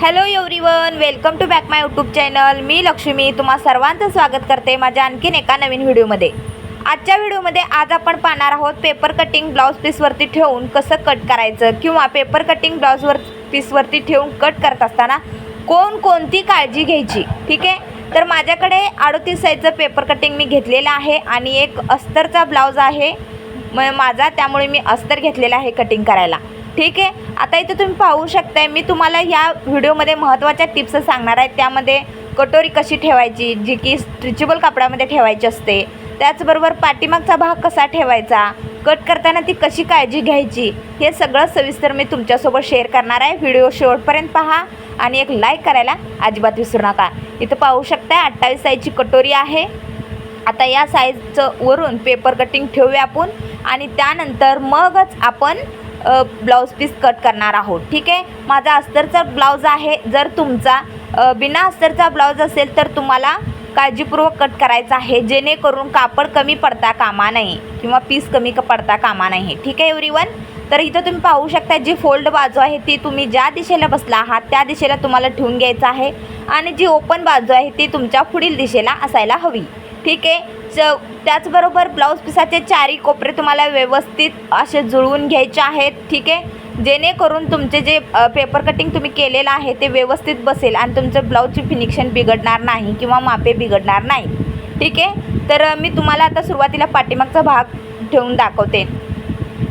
Hello everyone welcome to back my YouTube channel मी लक्ष्मी. तुम्हा सर्वांचं स्वागत करते माझ्या आणखीन एका नवीन व्हिडिओमध्ये. आजच्या व्हिडिओमध्ये आज आपण पाहणार आहोत पेपर कटिंग ब्लाऊज पीसवरती ठेवून कसं कट करायचं किंवा पेपर कटिंग ब्लाऊजवर पीसवरती ठेवून कट करत असताना कोण कोणती काळजी घ्यायची? ठीक आहे? तर माझ्याकडे अडोतीस साईजचं पेपर कटिंग मी घेतलेलं आहे आणि एक अस्तरचा ब्लाऊज आहे. म माझा. त्यामुळे मी अस्तर घेतलेला आहे कटिंग करायला. ठीक आहे. आता इथं तुम्ही पाहू शकताय मी तुम्हाला या व्हिडिओमध्ये महत्त्वाच्या टिप्स सांगणार आहे. त्यामध्ये कटोरी कशी ठेवायची जी की स्ट्रिचेबल कापडामध्ये ठेवायची असते त्याचबरोबर पाठीमागचा भाग कसा ठेवायचा कट करताना ती कशी काळजी घ्यायची हे सगळं सविस्तर मी तुमच्यासोबत शेअर करणार आहे. व्हिडिओ शेवटपर्यंत पहा आणि एक लाईक करायला अजिबात विसरू नका. इथं पाहू शकताय अठ्ठावीस साईजची कटोरी आहे. आता या साईजचं वरून पेपर कटिंग ठेवूया आपण आणि त्यानंतर मगच आपण ब्लाऊज पीस कट करणार आहोत. ठीक आहे? माझा अस्तरचा ब्लाऊज आहे. जर तुमचा बिना अस्तरचा ब्लाऊज असेल तर तुम्हाला काळजीपूर्वक कट करायचा आहे. जेणेकरून कापड कमी पडता कामा नाही किंवा पीस कमी पडता कामा नाही. ठीक आहे एवरीवन तर इथं तुम्ही पाहू शकता जी फोल्ड बाजू आहे ती तुम्ही ज्या दिशेला बसला आहात त्या दिशेला तुम्हाला ठेवून घ्यायचं आहे. आणि जी ओपन बाजू आहे ती तुमच्या पुढील दिशेला असायला हवी. ठीक आहे? च त्याचबरोबर ब्लाऊज पिसाचे चारी कोपरे तुम्हाला व्यवस्थित असे जुळवून घ्यायचे आहेत ठीक आहे? जेणेकरून तुमचे जे पेपर कटिंग तुम्ही केलेलं आहे ते व्यवस्थित बसेल आणि तुमचं ब्लाऊजची फिनिक्शन बिघडणार नाही किंवा मापे बिघडणार नाही ठीक आहे? तर मी तुम्हाला आता सुरुवातीला पाठीमागचा भाग ठेवून दाखवते.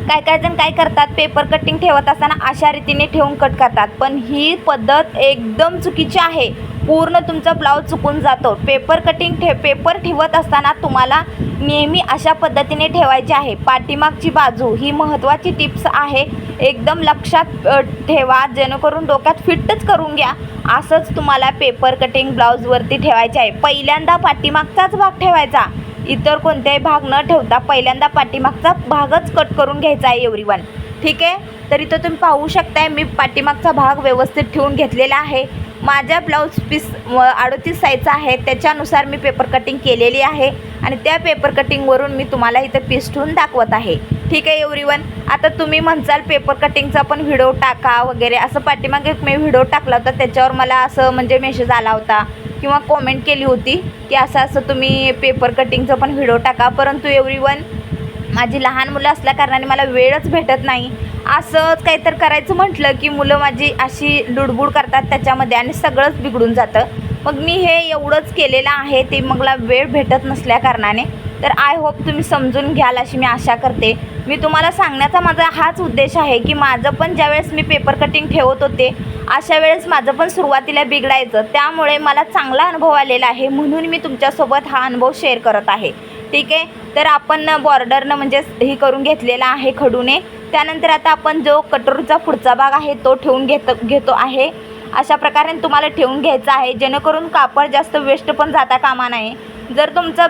काय काय जण काय करतात पेपर कटिंग ठेवत असताना अशा रीतीने ठेवून कट करतात पण ही पद्धत एकदम चुकीची आहे. पूर्ण तुमचा ब्लाऊज चुकून जातो. पेपर कटिंग ठे पेपर ठेवत असताना तुम्हाला नेहमी अशा पद्धतीने ठेवायचे आहे. पाठीमागची बाजू ही महत्त्वाची टिप्स आहे. एकदम लक्षात ठेवा. जेणेकरून डोक्यात फिटच करून घ्या. असंच तुम्हाला पेपर कटिंग ब्लाऊजवरती ठेवायचे आहे. पहिल्यांदा पाठीमागचाच भाग ठेवायचा. इतर कोणत्याही भाग न ठेवता पहिल्यांदा पाठीमागचा भागच कट करून घ्यायचा आहे एव्हरीवन ठीक आहे? तर इथं तुम्ही पाहू शकताय मी पाठीमागचा भाग व्यवस्थित ठेवून घेतलेला आहे. माझ्या ब्लाऊज पीस अडोतीस साईजचा आहे. त्याच्यानुसार मी पेपर कटिंग केलेली आहे. आणि त्या पेपर कटिंगवरून मी तुम्हाला इथं पीस ठेवून दाखवत आहे. ठीक आहे एवरीवन आता तुम्ही म्हणसाल पेपर कटिंगचा पण व्हिडिओ टाका वगैरे. असं पाठीमागे मी व्हिडिओ टाकला होता. त्याच्यावर मला असं म्हणजे मेसेज आला होता. किंवा कॉमेंट केली होती की असं असं तुम्ही पेपर कटिंगचं पण व्हिडिओ टाका. परंतु एवरीवन माझी लहान मुलं असल्या कारणाने मला वेळच भेटत नाही. असंच काहीतरी करायचं म्हटलं की मुलं माझी अशी लुडबुड करतात त्याच्यामध्ये आणि सगळंच बिघडून जातं. मग मी हे एवढंच केलेलं आहे ते मला वेळ भेटत नसल्या कारणाने. तर आय होप तुम्ही समजून घ्याल अशी मी आशा करते. मी तुम्हाला सांगण्याचा माझा हाच उद्देश आहे की माझं पण ज्यावेळेस मी पेपर कटिंग ठेवत होते अशा वेळेस माझं पण सुरुवातीला बिघडायचं. त्यामुळे मला चांगला अनुभव आलेला आहे म्हणून मी तुमच्यासोबत हा अनुभव शेअर करत आहे. ठीक आहे? तर आपण बॉर्डरनं म्हणजे ही करून घेतलेला आहे खडूने. त्यानंतर आता आपण जो कटोरीचा पुढचा भाग आहे तो ठेवून घेत घेतो आहे. अशा प्रकारे तुम्हाला ठेवून घ्यायचा आहे. जेणेकरून कापड जास्त वेस्ट पण जाता कामा नये. जर तुमचं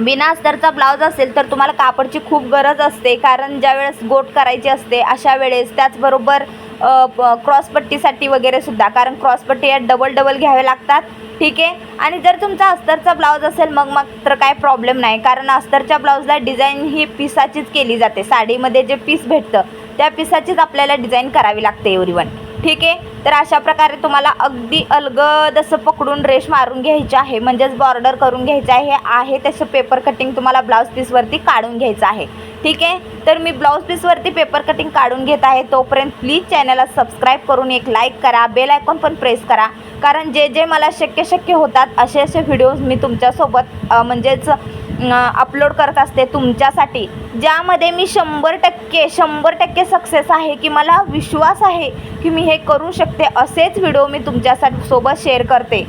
बिना अस्तरचा ब्लाऊज असेल तर तुम्हाला कापडची खूप गरज असते. कारण ज्यावेळेस गोट करायची असते अशा वेळेस त्याचबरोबर क्रॉसपट्टीसाठी वगैरे सुद्धा. कारण क्रॉसपट्टी या डबल डबल घ्यावे लागतात. ठीक आहे? आणि जर तुमचा अस्तरचा ब्लाऊज असेल मग मात्र काय प्रॉब्लेम नाही. कारण अस्तरच्या ब्लाऊजला डिझाईन ही पिसाचीच केली जाते. साडीमध्ये जे पीस भेटतं त्या पिसाचीच आपल्याला डिझाईन करावी लागते एवरीवन ठीक आहे? तर अशा प्रकारे तुम्हाला अगदी अलगद असं पकडून रेश मारून घ्यायची आहे. म्हणजेच बॉर्डर करून घ्यायचं आहे. हे आहे तसं पेपर कटिंग तुम्हाला ब्लाऊज पीसवरती काढून घ्यायचं आहे. ठीक आहे? तर मी ब्लाऊज पीसवरती पेपर कटिंग काढून घेत आहे. तोपर्यंत प्लीज चॅनलला सबस्क्राईब करून एक लाईक करा. बेल आयकॉन पण प्रेस करा. कारण जे जे मला शक्य शक्य होतात असे असे व्हिडिओज मी तुमच्यासोबत म्हणजेच अपलोड करत असते तुमच्यासाठी. ज्यामध्ये मी शंभर टक्के शंभर टक्के सक्सेस आहे की मला विश्वास आहे की मी हे करू शकते असेच व्हिडिओ मी तुमच्यासाठी सोबत शेअर करते.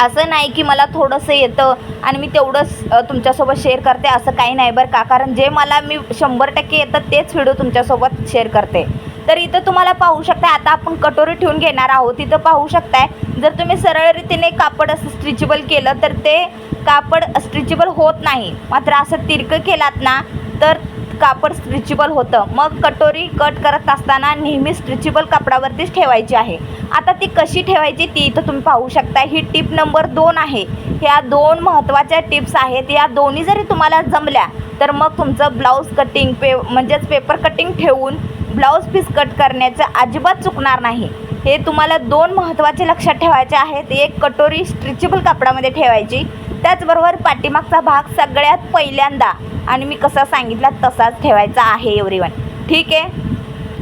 असं नाही की मला थोडंसं येतं आणि मी तेवढंच तुमच्यासोबत शेअर करते. असं काही नाही बरं का. कारण जे मला मी शंभर टक्के येतं तेच व्हिडिओ तुमच्यासोबत शेअर करते. तर इथं तुम्हाला पाहू शकता आता आपण कटोरी ठेवून घेणार आहोत. इथं पाहू शकताय जर तुम्ही सरळ रीतीने कापड असं स्ट्रिचेबल केलं तर ते कापड स्ट्रिचेबल होत नाही. मात्र असं तिरकं केलात ना तर कापड स्ट्रिचेबल होतं. मग कटोरी कट करत असताना नेहमी स्ट्रिचेबल कापडावरतीच ठेवायची आहे. आता ती कशी ठेवायची ती इथं तुम्ही पाहू शकता. ही टिप नंबर दोन आहे. ह्या दोन महत्त्वाच्या टिप्स आहेत. या दोन्ही जरी तुम्हाला जमल्या तर मग तुमचं ब्लाऊज कटिंग पे म्हणजेच पेपर कटिंग ठेवून ब्लाऊज पीस कट करण्याचं अजिबात चुकणार नाही. हे तुम्हाला दोन महत्त्वाचे लक्षात ठेवायचे आहेत. एक कटोरी स्ट्रिचेबल कापडामध्ये ठेवायची. त्याचबरोबर पाठीमागचा भाग सगळ्यात पहिल्यांदा आणि मी कसा सांगितला तसाच ठेवायचा आहे एवरीवन ठीक आहे?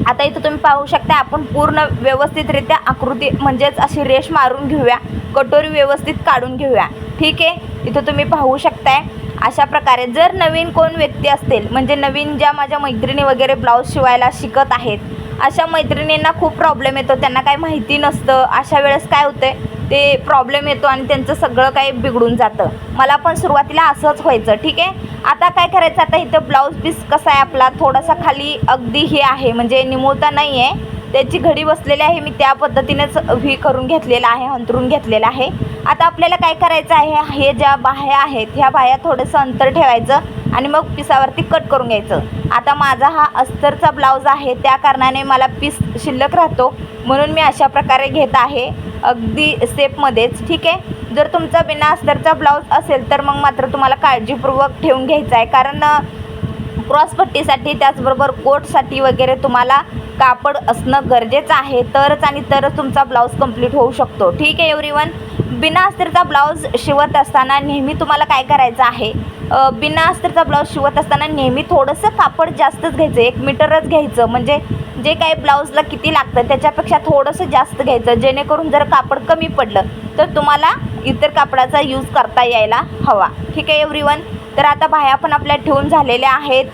आता इथं तुम्ही पाहू शकता आपण पूर्ण व्यवस्थितरित्या आकृती म्हणजेच अशी रेष मारून घेऊया. कटोरी व्यवस्थित काढून घेऊया. ठीक आहे? इथं तुम्ही पाहू शकताय अशा प्रकारे जर नवीन कोण व्यक्ती असतील म्हणजे नवीन ज्या माझ्या मैत्रिणी वगैरे ब्लाऊज शिवायला शिकत आहेत अशा मैत्रिणींना खूप प्रॉब्लेम येतो त्यांना काही माहिती नसतं अशा वेळेस काय होतं ते प्रॉब्लेम येतो आणि त्यांचं सगळं काही बिघडून जातं. मला पण सुरुवातीला असंच व्हायचं ठीक आहे? आता काय करायचं? आता इथं ब्लाऊज पीस कसा आहे आपला? थोडासा खाली अगदी हे आहे म्हणजे निमुळता नाही आहे. त्याची घडी बसलेली आहे मी त्या पद्धतीनेच व्ही करून घेतलेला आहे अंतरून घेतलेला आहे. आता आपल्याला काय करायचं आहे? हे ज्या बाह्या आहेत ह्या बाह्या थोडंसं अंतर ठेवायचं आणि मग पिसावरती कट करून घ्यायचं. आता माझा हा अस्तरचा ब्लाऊज आहे त्या कारणाने मला पीस शिल्लक राहतो. म्हणून मी अशा प्रकारे घेत आहे. अगदी स्टेपमध्येच ठीक आहे? जर तुमचा बिना अस्तरचा ब्लाऊज असेल तर मग मात्र तुम्हाला काळजीपूर्वक ठेवून घ्यायचा आहे. कारण क्रॉसपट्टीसाठी त्याचबरोबर कोटसाठी वगैरे तुम्हाला कापड असणं गरजेचं आहे. तरच आणि तरच तुमचा ब्लाऊज कंप्लीट होऊ शकतो. ठीक आहे एव्हरीवन बिना अस्तरचा ब्लाऊज शिवत असताना नेहमी तुम्हाला काय करायचं आहे? बिना अस्तरचा ब्लाऊज शिवत असताना नेहमी थोडंसं कापड जास्तच घ्यायचं. एक मीटरच घ्यायचं. म्हणजे जे काही ब्लाऊजला किती लागतं त्याच्यापेक्षा थोडंसं जास्त घ्यायचं. जेणेकरून जर कापड कमी पडलं तर तुम्हाला इतर कापडाचा यूज करता यायला हवा. ठीक आहे एव्हरीवन तर आता बाह्या पण आपल्या ठेवून झालेल्या आहेत.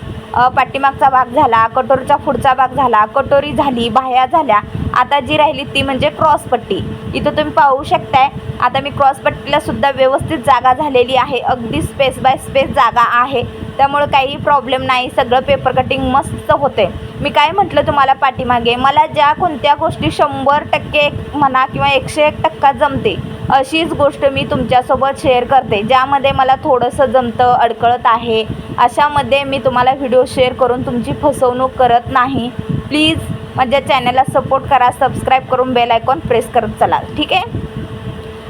पाठीमागचा भाग झाला कटोरीचा पुढचा भाग झाला कटोरी झाली बाह्या झाल्या. आता जी राहिली ती म्हणजे क्रॉसपट्टी इथं तुम्ही पाहू शकताय आता मी क्रॉसपट्टीला सुद्धा व्यवस्थित जागा झालेली आहे. अगदी स्पेस बाय स्पेस जागा आहे. त्यामुळे काही प्रॉब्लेम नाही. सगळं पेपर कटिंग मस्त होते मी काय म्हटलं तुम्हाला पाठीमागे? मला ज्या कोणत्या गोष्टी शंभर टक्के म्हणा किंवा एकशे एक टक्का जमते अशीच गोष्ट मी तुमच्यासोबत शेअर करते ज्यामध्ये मला थोडंसं जमतं अडकळत आहे. अशामध्ये मी तुम्हाला व्हिडिओ शेअर करून तुमची फसवणूक करत नाही. प्लीज माझ्या चॅनलला सपोर्ट करा सबस्क्राईब करून बेल आयकॉन प्रेस करत चला ठीक आहे?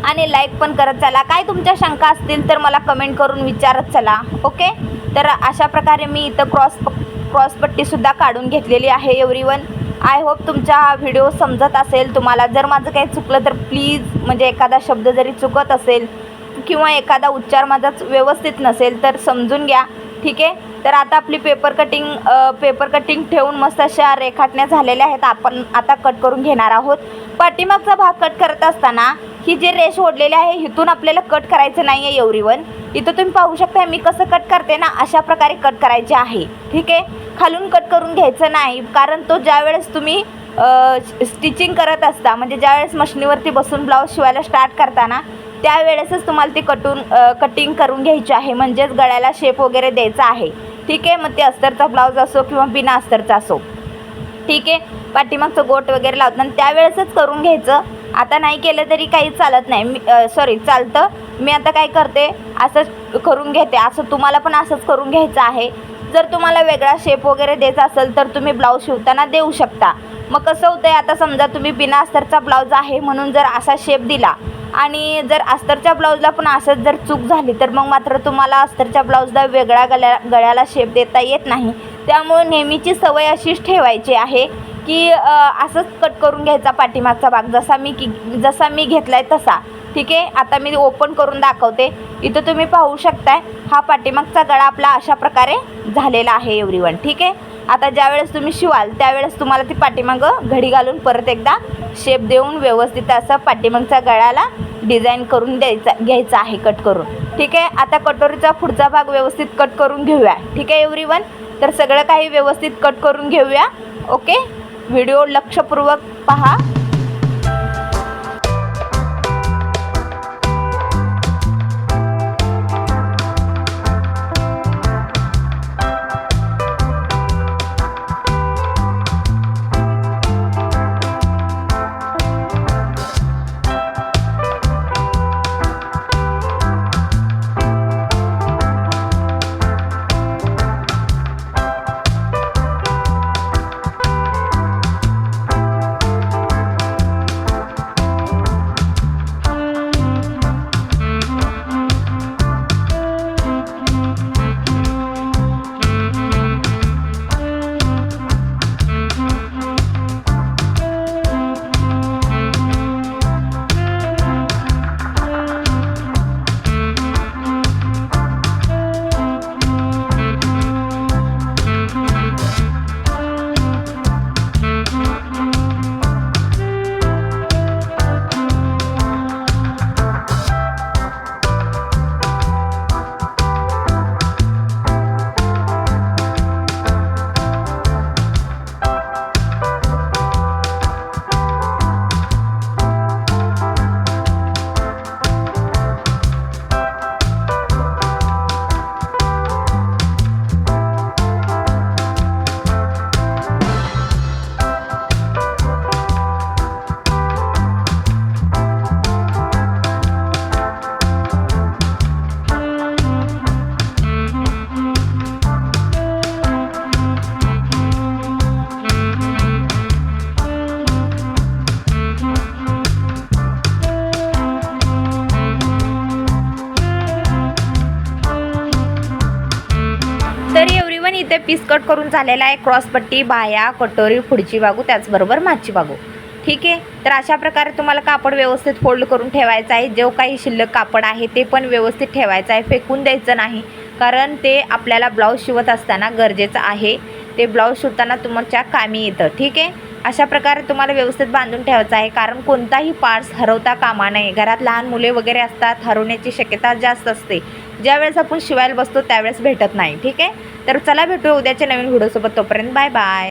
आणि लाईक पण करत चला. काय तुमच्या शंका असतील तर मला कमेंट करून विचारत चला ओके तर अशा प्रकारे मी इथं क्रॉस क्रॉसपट्टीसुद्धा काढून घेतलेली आहे एवरीवन. आय होप तुमचा हा व्हिडिओ समजत असेल. तुम्हाला जर माझं काही चुकलं तर प्लीज म्हणजे एखादा शब्द जरी चुकत असेल किंवा एखादा उच्चार माझा व्यवस्थित नसेल तर समजून घ्या. ठीक आहे? तर आता आपली पेपर कटिंग पेपर कटिंग ठेवून मस्त अशा रेखाटण्या झालेल्या आहेत. आपण आता कट करून घेणार आहोत. पाठीमागचा भाग कट करत असताना ही जे रेष ओढलेली आहे इथून आपल्याला कट करायचं नाही आहे एवरीवन. इथं तुम्ही पाहू शकता मी कसं कट करते ना अशा प्रकारे कट करायचे आहे. ठीक आहे? खालून कट करून घ्यायचं नाही कारण तो ज्यावेळेस तुम्ही स्टिचिंग करत असता म्हणजे ज्यावेळेस मशीनीवरती बसून ब्लाऊज शिवायला स्टार्ट करताना त्यावेळेसच तुम्हाला ती कटून कटिंग करून घ्यायची आहे म्हणजेच गळ्याला शेप वगैरे द्यायचा आहे. ठीक आहे? मग ते अस्तरचा ब्लाऊज असो किंवा बिना अस्तरचा असो. ठीक आहे? पाठीमागचं गोट वगैरे लावताना त्यावेळेसच करून घ्यायचं. आता नाही केलं तरी काही चालत नाही. मी सॉरी चालतं. मी आता काय करते असंच करून घेते. असं तुम्हाला पण असंच करून घ्यायचं आहे. जर तुम्हाला वेगळा शेप वगैरे द्यायचा असेल तर तुम्ही ब्लाऊज शिवताना देऊ शकता. मग कसं होतं आहे आता समजा तुम्ही बिना अस्तरचा ब्लाऊज आहे म्हणून जर असा शेप दिला आणि जर अस्तरच्या ब्लाऊजला पण असंच जर चूक झाली तर मग मात्र तुम्हाला अस्तरच्या ब्लाऊजला वेगळा गळ्या गळ्याला शेप देता येत नाही. त्यामुळे नेहमीची सवय अशीच ठेवायची आहे. की असंच कट करून घ्यायचा पाठीमागचा भाग. जसा मी की जसा मी घेतला आहे तसा. ठीक आहे? आता मी ओपन करून दाखवते. इथं तुम्ही पाहू शकताय हा पाठीमागचा गळा आपला अशा प्रकारे झालेला आहे एवरीवन ठीक आहे? आता ज्यावेळेस तुम्ही शिवाल त्यावेळेस तुम्हाला ती पाठीमागं घडी घालून परत एकदा शेप देऊन व्यवस्थित असं पाठीमागच्या गळ्याला डिझाईन करून द्यायचा घ्यायचा आहे कट करून. ठीक आहे? आता कटोरीचा पुढचा भाग व्यवस्थित कट करून घेऊया. ठीक आहे एवरीवन तर सगळं काही व्यवस्थित कट करून घेऊया. ओके? व्हिडिओ लक्षपूर्वक पहा. कट करून झालेला आहे. क्रॉसपट्टी बाया कटोरी पुढची बागू त्याचबरोबर मागची बागू ठीक आहे? तर अशा प्रकारे तुम्हाला कापड व्यवस्थित फोल्ड करून ठेवायचं आहे. जो काही शिल्लक कापड आहे ते पण व्यवस्थित ठेवायचं आहे. फेकून द्यायचं नाही. कारण ते आपल्याला ब्लाऊज शिवत असताना गरजेचं आहे. ते ब्लाऊज शिवताना तुमच्या कामी येतं. ठीक आहे? अशा प्रकारे तुम्हाला व्यवस्थित बांधून ठेवायचं आहे. कारण कोणताही पार्ट्स हरवता कामा नये. घरात लहान मुले वगैरे असतात. हरवण्याची शक्यता जास्त असते. ज्यावेळेस आपण शिवायला बसतो त्यावेळेस भेटत नाही ठीक आहे? तर चला भेटू उद्याच्या नवीन व्हिडिओसोबत. तोपर्यंत बाय बाय.